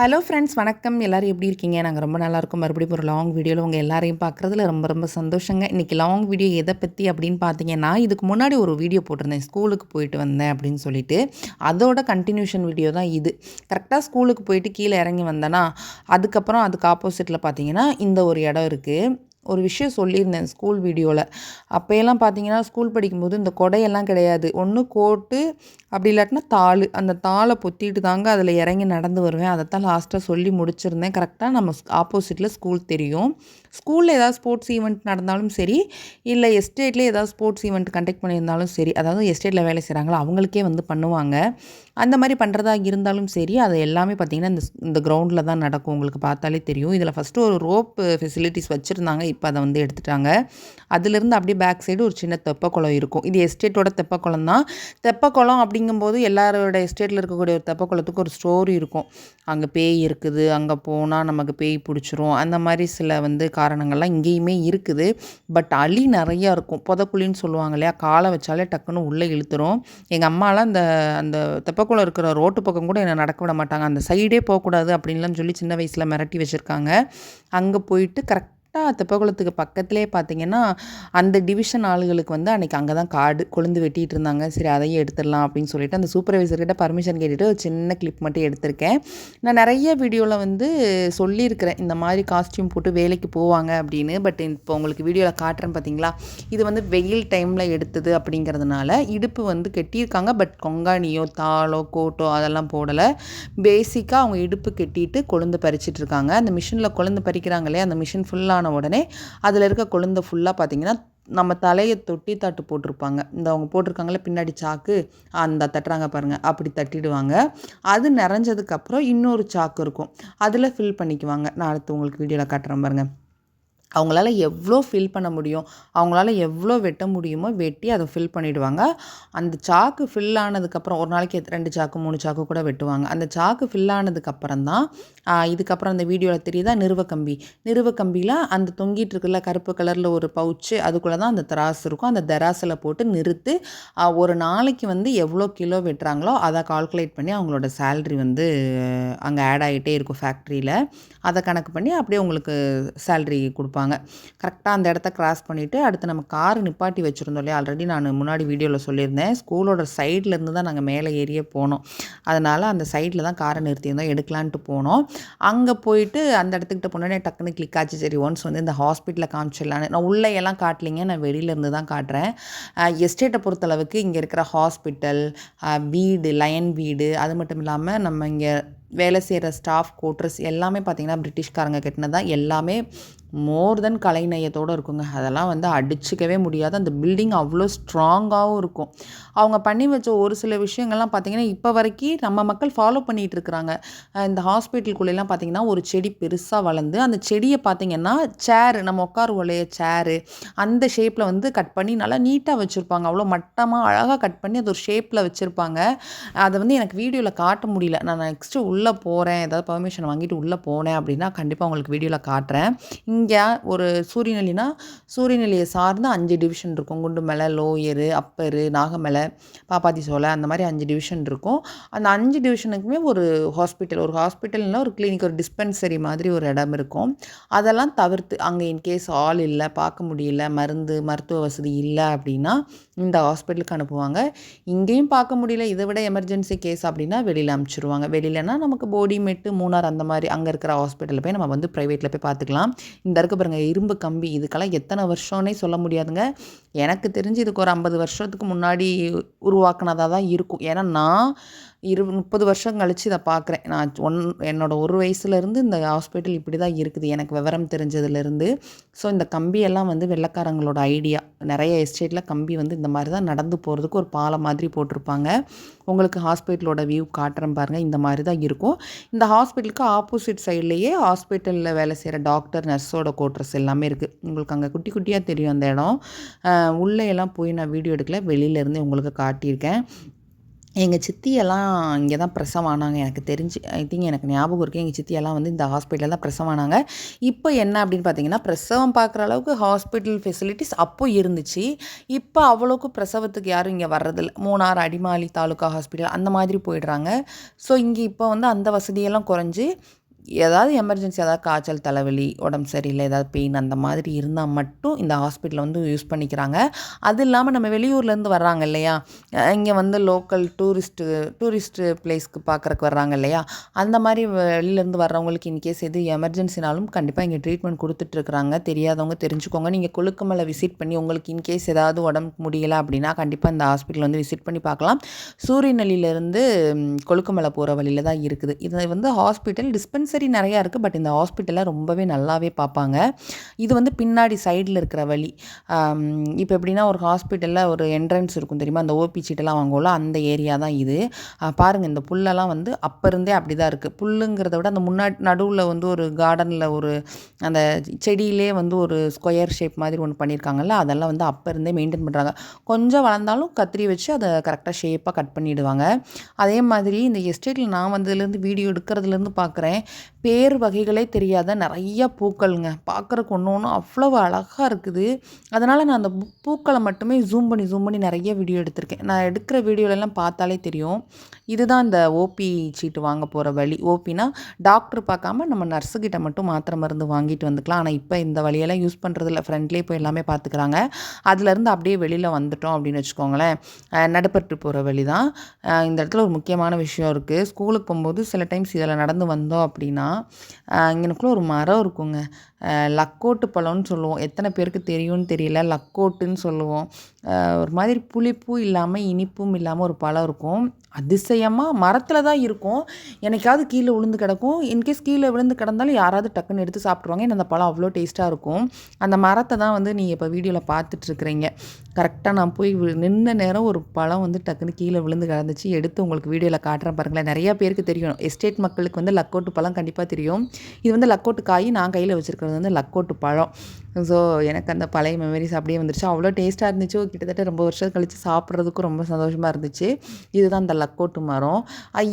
Hello friends வணக்கம். எல்லோரும் எப்படி இருக்கீங்க? நாங்கள் ரொம்ப நல்லாயிருக்கும் மறுபடியும் ஒரு லாங் வீடியோவில் உங்கள் எல்லாரையும் பார்க்குறதுல ரொம்ப ரொம்ப சந்தோஷங்க. இன்றைக்கி லாங் வீடியோ எதை பற்றி அப்படின்னு பார்த்தீங்கன்னா இதுக்கு முன்னாடி ஒரு வீடியோ போட்டிருந்தேன். ஸ்கூலுக்கு போயிட்டு வந்தேன் அப்படின்னு சொல்லிட்டு. அதோட கண்டினியூஷன் வீடியோ தான் இது. கரெக்டாக ஸ்கூலுக்கு போயிட்டு கீழே இறங்கி வந்தேன்னா அதுக்கப்புறம் அதுக்கு ஆப்போசிட்டில் பார்த்தீங்கன்னா இந்த ஒரு இடம் இருக்குது ஒரு விஷயம் சொல்லியிருந்தேன் ஸ்கூல் வீடியோவில் அப்போயெல்லாம் பார்த்தீங்கன்னா ஸ்கூல் படிக்கும்போது இந்த கொடையெல்லாம் கிடையாது. ஒன்று கோட்டு அப்படி இல்லாட்டினா தாள். அந்த தாளை பொத்திட்டு தாங்க அதில் இறங்கி நடந்து வருவேன். அதைத்தான் லாஸ்ட்டாக சொல்லி முடிச்சிருந்தேன். கரெக்டாக நம்ம ஆப்போசிட்டில் ஸ்கூல் தெரியும். ஸ்கூலில் ஏதாவது ஸ்போர்ட்ஸ் ஈவெண்ட் நடந்தாலும் சரி இல்லை எஸ்டேட்லேயே ஏதாவது ஸ்போர்ட்ஸ் ஈவெண்ட் கண்டக்ட் பண்ணியிருந்தாலும் சரி அதாவது எஸ்டேட்டில் வேலை செய்கிறாங்களோ அவங்களுக்கே வந்து பண்ணுவாங்க. அந்த மாதிரி பண்ணுறதா இருந்தாலும் சரி அது எல்லாமே பார்த்திங்கன்னா இந்த இந்த கிரவுண்டில் தான் நடக்கும். உங்களுக்கு பார்த்தாலே தெரியும். இதில் ஃபஸ்ட்டு ஒரு ரோப் ஃபெசிலிட்டிஸ் வச்சுருந்தாங்க. இப்போ அதை வந்து எடுத்துட்டாங்க. அதுலேருந்து அப்படியே பேக் சைடு ஒரு சின்ன தெப்பக்குளம் இருக்கும். இது எஸ்டேட்டோட தெப்பக்குளம் தான். தெப்பக்குளம் அப்படிங்கும்போது எல்லாரோட எஸ்டேட்டில் இருக்கக்கூடிய ஒரு தெப்பக்குளத்துக்கு ஒரு ஸ்டோரி இருக்கும். அங்கே பேய் இருக்குது அங்கே போனால் நமக்கு பேய் பிடிச்சிரும். அந்த மாதிரி சில வந்து காரணங்கள்லாம் இங்கேயுமே இருக்குது. பட் அழி நிறையா இருக்கும். புதக்குழின்னு சொல்லுவாங்க இல்லையா? காலை வச்சாலே டக்குன்னு உள்ளே இழுத்துரும். எங்கள் அம்மாலாம் அந்த அந்த தெப்பக்குளம் இருக்கிற ரோட்டு பக்கம் கூட என்னை நடக்க விட மாட்டாங்க. அந்த சைடே போகக்கூடாது அப்படின்லாம் சொல்லி சின்ன வயசில் மிரட்டி வச்சுருக்காங்க. அங்கே போயிட்டு கரெக்ட் கரெக்டாக தெப்பக்குளத்துக்கு பக்கத்துலேயே பார்த்தீங்கன்னா அந்த டிவிஷன் ஆளுகளுக்கு வந்து அன்றைக்கி அங்கே தான் காடு கொழுந்து வெட்டிகிட்டு இருந்தாங்க. சரி அதையும் எடுத்துடலாம் அப்படின்னு சொல்லிட்டு அந்த சூப்பர்வைசர்கிட்ட பர்மிஷன் கேட்டுட்டு ஒரு சின்ன கிளிப் மட்டும் எடுத்திருக்கேன். நான் நிறைய வீடியோவில் வந்து சொல்லியிருக்கிறேன். இந்த மாதிரி காஸ்டியூம் போட்டு வேலைக்கு போவாங்க அப்படின்னு. பட் இப்போ உங்களுக்கு வீடியோவில் காட்டுறேன் பார்த்தீங்களா இது வந்து வெயில் டைமில் எடுத்தது அப்படிங்கிறதுனால இடுப்பு வந்து கெட்டியிருக்காங்க. பட் கொங்கானியோ தாளோ கோட்டோ அதெல்லாம் போடலை. பேசிக்காக அவங்க இடுப்பு கெட்டிட்டு கொழுந்து பறிச்சிட்ருக்காங்க அந்த மிஷினில் கொழுந்து பறிக்கிறாங்களே அந்த மிஷின் ஃபுல்லான உடனே அதில் இருக்க கொழுந்தை ஃபுல்லாக பார்த்திங்கன்னா நம்ம தலையை தொட்டி தட்டு போட்டிருப்பாங்க. இந்த அவங்க போட்டிருக்காங்களே பின்னாடி சாக்கு அந்த தட்டுறாங்க பாருங்கள் அப்படி தட்டிடுவாங்க. அது நிறைஞ்சதுக்கப்புறம் இன்னொரு சாக்கு இருக்கும். அதில் ஃபில் பண்ணிக்குவாங்க. நான் அடுத்து உங்களுக்கு வீடியோவில் காட்டுறேன் பாருங்கள் அவங்களால எவ்வளோ ஃபில் பண்ண முடியும்? அவங்களால எவ்வளோ வெட்ட முடியுமோ வெட்டி அதை ஃபில் பண்ணிவிடுவாங்க அந்த சாக்கு ஃபில் ஆனதுக்கப்புறம் ஒரு நாளைக்கு ரெண்டு சாக்கு மூணு சாக்கு கூட வெட்டுவாங்க. அந்த சாக்கு ஃபில் ஆனதுக்கப்புறம் தான் இதுக்கப்புறம் அந்த வீடியோவில் தெரியுதா? நிறுவ கம்பி. நிறுவ அந்த தொங்கிட்டு இருக்குல்ல கருப்பு கலரில் ஒரு பவுச்சு அதுக்குள்ளே தான் அந்த தராசு இருக்கும். அந்த தராசில் போட்டு நிறுத்து ஒரு நாளைக்கு வந்து எவ்வளோ கிலோ வெட்டுறாங்களோ அதை கால்குலேட் பண்ணி அவங்களோட சேல்ரி வந்து அங்கே ஆட் ஆகிட்டே இருக்கும் ஃபேக்ட்ரியில் அதை கணக்கு பண்ணி அப்படியே உங்களுக்கு சேல்ரி கொடுப்பாங்க. கொடுப்பாங்க. கரெக்டாக அந்த இடத்த கிராஸ் பண்ணிவிட்டு அடுத்து நம்ம கார் நிப்பாட்டி வச்சுருந்தோம் இல்லையா? ஆல்ரெடி நான் முன்னாடி வீடியோவில் சொல்லியிருந்தேன். ஸ்கூலோட சைட்லேருந்து தான் நாங்கள் மேலே ஏறியே போனோம். அதனால் அந்த சைடில் தான் காரை நிறுத்தியிருந்தோம் எடுக்கலான்ட்டு போனோம். அங்கே போயிட்டு அந்த இடத்துக்கிட்ட போனோடனே டக்குன்னு கிளிக் ஆச்சு. சரி ஒன்ஸ் வந்து இந்த ஹாஸ்பிட்டலில் காமிச்சிடலான்னு. நான் உள்ளே எல்லாம் காட்டலிங்க. நான் வெளியிலேருந்து தான் காட்டுறேன். எஸ்டேட்டை பொறுத்தளவுக்கு இங்கே இருக்கிற ஹாஸ்பிட்டல் வீடு லயன் வீடு அது மட்டும் இல்லாமல் நம்ம இங்கே வேலை செய்கிற ஸ்டாஃப் கோட்ரஸ் எல்லாமே பார்த்திங்கன்னா பிரிட்டிஷ்காரங்க கட்டினதான் எல்லாமே மோர் தென் கலைநயத்தோடு இருக்குங்க. அதெல்லாம் வந்து அடிச்சிக்கவே முடியாது. அந்த பில்டிங் அவ்வளோ ஸ்ட்ராங்காகவும் இருக்கும். அவங்க பண்ணி வச்ச ஒரு சில விஷயங்கள்லாம் பார்த்திங்கன்னா இப்போ வரைக்கும் நம்ம மக்கள் ஃபாலோ பண்ணிகிட்டு இருக்கிறாங்க. இந்த ஹாஸ்பிட்டலுக்குள்ளெல்லாம் பார்த்திங்கன்னா ஒரு செடி பெருசாக வளர்ந்து அந்த செடியை பார்த்திங்கன்னா சேரு நம்ம உட்காருவோலைய சேரு அந்த ஷேப்பில் வந்து கட் பண்ணி நல்லா நீட்டாக வச்சுருப்பாங்க. அவ்வளோ மட்டமாக அழகாக கட் பண்ணி அது ஒரு ஷேப்பில் வச்சுருப்பாங்க. அதை வந்து எனக்கு வீடியோவில் காட்ட முடியல. நான் நெக்ஸ்ட்டு உள்ள உள்ளே போகிறேன் ஏதாவது பர்மிஷன் வாங்கிட்டு உள்ளே போனேன் அப்படின்னா கண்டிப்பாக உங்களுக்கு வீடியோவில் காட்டுறேன். இங்கே ஒரு சூரியநெல்லினா சூரியநெல்லியை சார்ந்து அஞ்சு டிவிஷன் இருக்கும். குண்டு மேலே லோயரு அப்பரு நாகமலை பாப்பாத்தி சோலை அந்த மாதிரி அஞ்சு டிவிஷன் இருக்கும். அந்த அஞ்சு டிவிஷனுக்குமே ஒரு ஹாஸ்பிட்டல் ஒரு ஹாஸ்பிட்டல்னால் ஒரு கிளினிக் ஒரு டிஸ்பென்சரி மாதிரி ஒரு இடம் இருக்கும். அதெல்லாம் தவிர்த்து அங்கே இன்கேஸ் ஆள் இல்லை பார்க்க முடியல மருந்து மருத்துவ வசதி இல்லை அப்படின்னா இந்த ஹாஸ்பிட்டலுக்கு அனுப்புவாங்க. இங்கேயும் பார்க்க முடியல இதை விட எமர்ஜென்சி கேஸ் அப்படின்னா வெளியில் அனுப்பிச்சிருவாங்க. வெளியிலனா நமக்கு போடிமெட்டு மூணார் அந்த மாதிரி அங்கே இருக்கிற ஹாஸ்பிட்டலில் போய் நம்ம வந்து ப்ரைவேட்டில் போய் பார்த்துக்கலாம். இந்த இருக்க பாருங்கள் இரும்பு கம்பி இதுக்கெல்லாம் எத்தனை வருஷம்னே சொல்ல முடியாதுங்க. எனக்கு தெரிஞ்சு இதுக்கு ஒரு ஐம்பது வருஷத்துக்கு முன்னாடி உருவாக்குனதாக தான் இருக்கும். ஏன்னா நான் இரு முப்பது வருஷம் கழித்து இதை பார்க்குறேன் நான் ஒன் என்னோடய ஒரு வயசுலேருந்து இந்த ஹாஸ்பிட்டல் இப்படி தான் இருக்குது. எனக்கு விவரம் தெரிஞ்சதுலேருந்து. ஸோ இந்த கம்பியெல்லாம் வந்து வெள்ளக்காரங்களோட ஐடியா. நிறைய எஸ்டேட்டில் கம்பி வந்து இந்த மாதிரி தான் நடந்து போகிறதுக்கு ஒரு பாலம் மாதிரி போட்டிருப்பாங்க. உங்களுக்கு ஹாஸ்பிட்டலோட வியூ காட்டுறேன் பாருங்கள் இந்த மாதிரி தான் இருக்கும். இந்த ஹாஸ்பிட்டலுக்கு ஆப்போசிட் சைட்லேயே ஹாஸ்பிட்டலில் வேலை செய்கிற டாக்டர் நர்ஸோட கோட்ரஸ் எல்லாமே இருக்குது உங்களுக்கு அங்கே குட்டி குட்டியாக தெரியும் அந்த இடம். உள்ளே எல்லாம் போய் நான் வீடியோ எடுக்கல. வெளியிலேருந்து உங்களுக்கு காட்டியிருக்கேன். எங்கள் சித்தியெல்லாம் இங்கே தான் பிரசவம் ஆனாங்க எனக்கு தெரிஞ்சு ஐ திங்க் எனக்கு ஞாபகம் இருக்குது எங்கள் சித்தியெல்லாம் வந்து இந்த ஹாஸ்பிட்டலில் தான் பிரசவம் ஆனாங்க இப்போ என்ன அப்படின்னு பார்த்தீங்கன்னா பிரசவம் பார்க்குற அளவுக்கு ஹாஸ்பிட்டல் ஃபெசிலிட்டிஸ் அப்போ இருந்துச்சு. இப்போ அவ்வளோக்கு பிரசவத்துக்கு யாரும் இங்கே வர்றதில்ல. மூணார் அடிமாலி தாலுக்கா ஹாஸ்பிட்டல் அந்த மாதிரி போயிடுறாங்க. ஸோ இங்கே இப்போ வந்து அந்த வசதியெல்லாம் குறைஞ்சி ஏதாவது எமர்ஜென்சி ஏதாவது காய்ச்சல் தலைவலி உடம்பு சரியில்லை ஏதாவது பெயின் அந்த மாதிரி இருந்தால் மட்டும் இந்த ஹாஸ்பிட்டலை வந்து யூஸ் பண்ணிக்கிறாங்க. அது இல்லாமல் நம்ம வெளியூர்லேருந்து வர்றாங்க இல்லையா? இங்கே வந்து லோக்கல் டூரிஸ்ட்டு டூரிஸ்ட்டு பிளேஸ்க்கு பார்க்குறக்கு வர்றாங்க இல்லையா? அந்த மாதிரி வெளியிலேருந்து வர்றவங்களுக்கு இன்கேஸ் எது எமர்ஜென்சினாலும் கண்டிப்பாக இங்கே ட்ரீட்மெண்ட் கொடுத்துட்ருக்குறாங்க தெரியாதவங்க தெரிஞ்சுக்கோங்க. நீங்கள் கொழுக்கமலை விசிட் பண்ணி உங்களுக்கு இன்கேஸ் ஏதாவது உடம்பு முடியலை அப்படின்னா கண்டிப்பாக இந்த ஹாஸ்பிட்டல் வந்து விசிட் பண்ணி பார்க்கலாம் சூரியநெல்லியிலேருந்து கொழுக்கமலை போகிற வழியில் தான் இருக்குது. இது வந்து ஹாஸ்பிட்டல் டிஸ்பென்சரி சரி நிறையா இருக்குது பட் இந்த ஹாஸ்பிட்டலில் ரொம்பவே நல்லாவே பார்ப்பாங்க. இது வந்து பின்னாடி சைடில் இருக்கிற வழி. இப்போ எப்படின்னா ஒரு ஹாஸ்பிட்டலில் ஒரு என்ட்ரன்ஸ் இருக்கும் தெரியுமா? அந்த ஓபி சீட்டெல்லாம் வாங்குவோம்ல அந்த ஏரியா தான் இது. பாருங்கள் இந்த புல்லெல்லாம் வந்து அப்போ இருந்தே அப்படி தான் இருக்குது புல்லுங்கிறத விட அந்த முன்னாடி நடுவில் வந்து ஒரு கார்டனில் ஒரு அந்த செடியிலே வந்து ஒரு ஸ்கொயர் ஷேப் மாதிரி ஒன்று பண்ணியிருக்காங்கல்ல அதெல்லாம் வந்து அப்போ இருந்தே மெயின்டைன் பண்ணுறாங்க கொஞ்சம் வளர்ந்தாலும் கத்திரி வச்சு அதை கரெக்டாக ஷேப்பாக கட் பண்ணிவிடுவாங்க அதே மாதிரி இந்த எஸ்டேட்டில் நான் வந்ததுலேருந்து வீடியோ எடுக்கிறதுலேருந்து பார்க்குறேன் பேர் வகைகளே தெரியாத நிறைய பூக்கள்ங்க. பார்க்குறக்கு ஒன்று ஒன்று அவ்வளோ அழகாக இருக்குது. அதனால் நான் அந்த பூக்களை மட்டுமே ஜூம் பண்ணி ஜூம் பண்ணி நிறைய வீடியோ எடுத்திருக்கேன். நான் எடுக்கிற வீடியோலெல்லாம் பார்த்தாலே தெரியும். இதுதான் இந்த ஓபி சீட்டு வாங்க போகிற வழி. ஓபினா டாக்டர் பார்க்காம நம்ம நர்ஸுக்கிட்ட மட்டும் மாத்திரை மருந்து வாங்கிட்டு வந்துக்கலாம். ஆனால் இப்போ இந்த வழியெல்லாம் யூஸ் பண்ணுறதில்ல ஃப்ரெண்ட்லேயே போய் எல்லாமே பார்த்துக்கிறாங்க. அதுலேருந்து அப்படியே வெளியில் வந்துட்டோம் அப்படின்னு வச்சுக்கோங்களேன். நடுப்பட்டு போகிற வழி தான் இந்த இடத்துல ஒரு முக்கியமான விஷயம் இருக்குது ஸ்கூலுக்கு போகும்போது சில டைம்ஸ் இதில் நடந்து வந்தோம் அப்படின்னா இங்கனக்குள்ளே ஒரு மரம் இருக்குங்க. லக்கோட்டு பழம்னு சொல்லுவோம். எத்தனை பேருக்கு தெரியும்னு தெரியல. லக்கோட்டுன்னு சொல்லுவோம். ஒரு மாதிரி புளிப்பும் இல்லாமல் இனிப்பும் இல்லாமல் ஒரு பழம் இருக்கும். அதிசயமாக மரத்தில் தான் இருக்கும். எனக்காவது கீழே விழுந்து கிடக்கும். இன்கேஸ் கீழே விழுந்து கிடந்தாலும் யாராவது டக்குன்னு எடுத்து சாப்பிட்ருவாங்க ஏன்னா அந்த பழம் அவ்வளோ டேஸ்ட்டாக இருக்கும். அந்த மரத்தை தான் வந்து நீங்கள் இப்போ வீடியோவில் பார்த்துட்ருக்குறீங்க கரெக்டாக நான் போய் நின்ன நேரம் ஒரு பழம் வந்து டக்குன்னு கீழே விழுந்து கிடந்துச்சு. எடுத்து உங்களுக்கு வீடியோவில் காட்டுறேன் பாருங்களேன். நிறையா பேருக்கு தெரியும். எஸ்டேட் மக்களுக்கு வந்து லக்கோட்டு பழம் கண்டிப்பாக தெரியும். இது வந்து லக்கோட்டு காய் நான் கையில் வச்சுருக்கிறது வந்து லக்கோட்டு பழம். ஸோ எனக்கு அந்த பழைய மெமரிஸ் அப்படியே வந்துருச்சு. அவ்வளோ டேஸ்ட்டாக இருந்துச்சு. கிட்டத்தட்ட ரொம்ப வருஷம் கழித்து சாப்பிட்றதுக்கும் ரொம்ப சந்தோஷமாக இருந்துச்சு. இதுதான் அந்த லக்கோட்டு மரம்.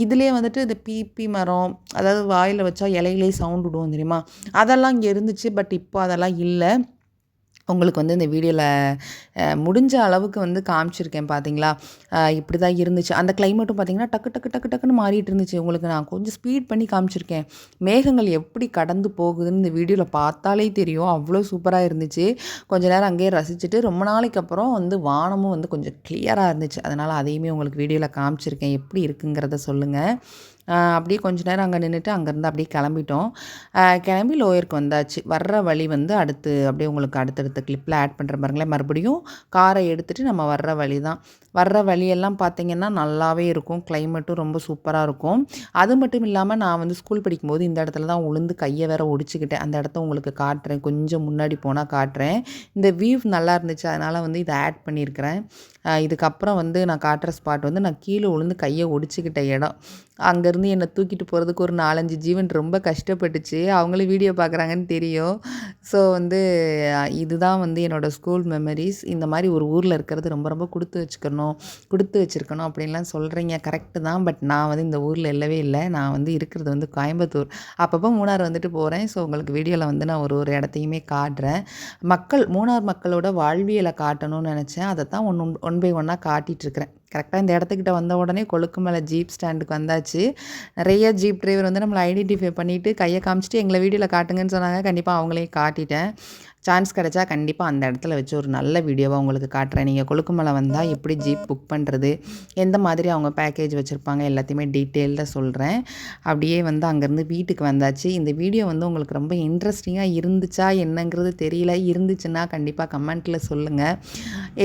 இதுலேயே வந்துட்டு இந்த பீப்பி மரம் அதாவது வாயில் வச்சா இலையிலே சவுண்ட் விடுவோம் தெரியுமா? அதெல்லாம் இங்கே இருந்துச்சு பட் இப்போ அதெல்லாம் இல்லை. உங்களுக்கு வந்து இந்த வீடியோவில் முடிஞ்ச அளவுக்கு வந்து காமிச்சிருக்கேன் பார்த்தீங்களா இப்படி தான் இருந்துச்சு. அந்த கிளைமேட்டும் பார்த்தீங்கன்னா டக்கு டக்கு டக்கு டக்குன்னு மாறிட்டு இருந்துச்சு. உங்களுக்கு நான் கொஞ்சம் ஸ்பீட் பண்ணி காமிச்சிருக்கேன். மேகங்கள் எப்படி கடந்து போகுதுன்னு இந்த வீடியோவில் பார்த்தாலே தெரியும். அவ்வளோ சூப்பராக இருந்துச்சு. கொஞ்ச நேரம் அங்கேயே ரசிச்சுட்டு ரொம்ப நாளைக்கு அப்புறம் வந்து வானமும் வந்து கொஞ்சம் கிளியராக இருந்துச்சு. அதனால் அதையுமே உங்களுக்கு வீடியோவில் காமிச்சிருக்கேன். எப்படி இருக்குங்கிறத சொல்லுங்கள் அப்படியே கொஞ்ச நேரம் அங்கே நின்றுட்டு அங்கேருந்து அப்படியே கிளம்பிட்டோம். கிளம்பி லோயருக்கு வந்தாச்சு. வர்ற வழி வந்து அடுத்து அப்படியே உங்களுக்கு அடுத்தடுத்த கிளிப்பில் ஆட் பண்ணுற பாருங்களேன். மறுபடியும் காரை எடுத்துகிட்டு நம்ம வர்ற வழி தான். வர்ற வழியெல்லாம் பார்த்திங்கன்னா நல்லாவே இருக்கும். கிளைமேட்டும் ரொம்ப சூப்பராக இருக்கும். அது மட்டும் இல்லாமல் நான் வந்து ஸ்கூல் படிக்கும்போது இந்த இடத்துல தான் உளுந்து கையை வேற ஒடிச்சிக்கிட்டேன். அந்த இடத்த உங்களுக்கு காட்டுறேன். கொஞ்சம் முன்னாடி போனால் காட்டுறேன். இந்த வியூ நல்லா இருந்துச்சு. அதனால் வந்து இதை ஆட் பண்ணியிருக்கிறேன். இதுக்கப்புறம் வந்து நான் காட்டுற ஸ்பாட் வந்து நான் கீழே விழுந்து கையை ஒடிச்சிக்கிட்ட இடம். அங்கேருந்து என்னை தூக்கிட்டு போகிறதுக்கு ஒரு நாலஞ்சு ஜீவன் ரொம்ப கஷ்டப்பட்டுச்சு. அவங்களும் வீடியோ பார்க்குறாங்கன்னு தெரியும். ஸோ வந்து இதுதான் வந்து என்னோடய ஸ்கூல் மெமரிஸ் இந்த மாதிரி ஒரு ஊரில் இருக்கிறது ரொம்ப ரொம்ப கொடுத்து வச்சுக்கணும் கொடுத்து வச்சுருக்கணும் அப்படின்லாம் சொல்கிறீங்க கரெக்டு தான். பட் நான் வந்து இந்த ஊரில் இல்லவே இல்லை. நான் வந்து இருக்கிறது வந்து கோயம்புத்தூர். அப்பப்போ மூணார் வந்துட்டு போகிறேன் ஸோ உங்களுக்கு வீடியோவில் வந்து நான் ஒரு ஒரு இடத்தையுமே காட்டுறேன். மக்கள் மூணார் மக்களோட வாழ்வியலை காட்டணும்னு நினச்சேன். அதை தான் ஒன்று ஒன் பை ஒன்னாக காட்டிகிட்ருக்கிறேன். கரெக்டாக இந்த இடத்துக்கிட்ட வந்த உடனே கொழுக்கு மேலே ஜீப் ஸ்டாண்டுக்கு வந்தாச்சு. நிறைய ஜீப் டிரைவர் வந்து நம்மளை ஐடென்டிஃபை பண்ணிவிட்டு கையை காமிச்சிட்டு எங்களை வீடியோவில் காட்டுங்கன்னு சொன்னாங்க. கண்டிப்பாக அவங்களே காட்டிட்டேன். சான்ஸ் கிடச்சா கண்டிப்பாக அந்த இடத்துல வச்சு ஒரு நல்ல வீடியோவாக உங்களுக்கு காட்டுறேன். நீங்கள் கொழுக்குமலை வந்தால் எப்படி ஜீப் புக் பண்ணுறது எந்த மாதிரி அவங்க பேக்கேஜ் வச்சுருப்பாங்க எல்லாத்தையுமே டீட்டெயில்டாக சொல்கிறேன் அப்படியே வந்து அங்கேருந்து வீட்டுக்கு வந்தாச்சு. இந்த வீடியோ வந்து உங்களுக்கு ரொம்ப இன்ட்ரெஸ்டிங்காக இருந்துச்சா என்னங்கிறது தெரியல. இருந்துச்சுன்னா கண்டிப்பாக கமெண்ட்டில் சொல்லுங்கள்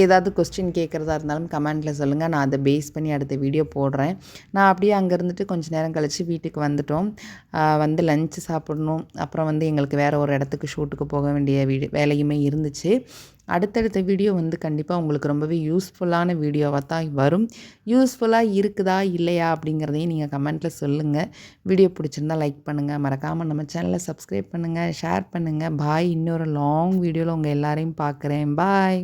ஏதாவது கொஸ்டின் கேட்குறதா இருந்தாலும் கமெண்ட்டில் சொல்லுங்கள் நான் அதை பேஸ் பண்ணி அடுத்த வீடியோ போடுறேன். நான் அப்படியே அங்கே இருந்துட்டு கொஞ்சம் நேரம் கழித்து வீட்டுக்கு வந்துட்டோம். வந்து லஞ்சு சாப்பிடணும். அப்புறம் வந்து எங்களுக்கு வேறு ஒரு இடத்துக்கு ஷூட்டுக்கு போக வேண்டிய வீடு வேலையுமே இருந்துச்சு. அடுத்தடுத்த வீடியோ வந்து கண்டிப்பாக உங்களுக்கு ரொம்பவே யூஸ்ஃபுல்லான வீடியோவாக தான் வரும். யூஸ்ஃபுல்லாக இருக்குதா இல்லையா அப்படிங்கிறதையும் நீங்கள் கமெண்ட்டில் சொல்லுங்கள் வீடியோ பிடிச்சிருந்தால் லைக் பண்ணுங்கள் மறக்காமல் நம்ம சேனலை சப்ஸ்கிரைப் பண்ணுங்கள் ஷேர் பண்ணுங்கள் பாய் இன்னொரு லாங் வீடியோவில் உங்கள் எல்லாரையும் பார்க்குறேன். பாய்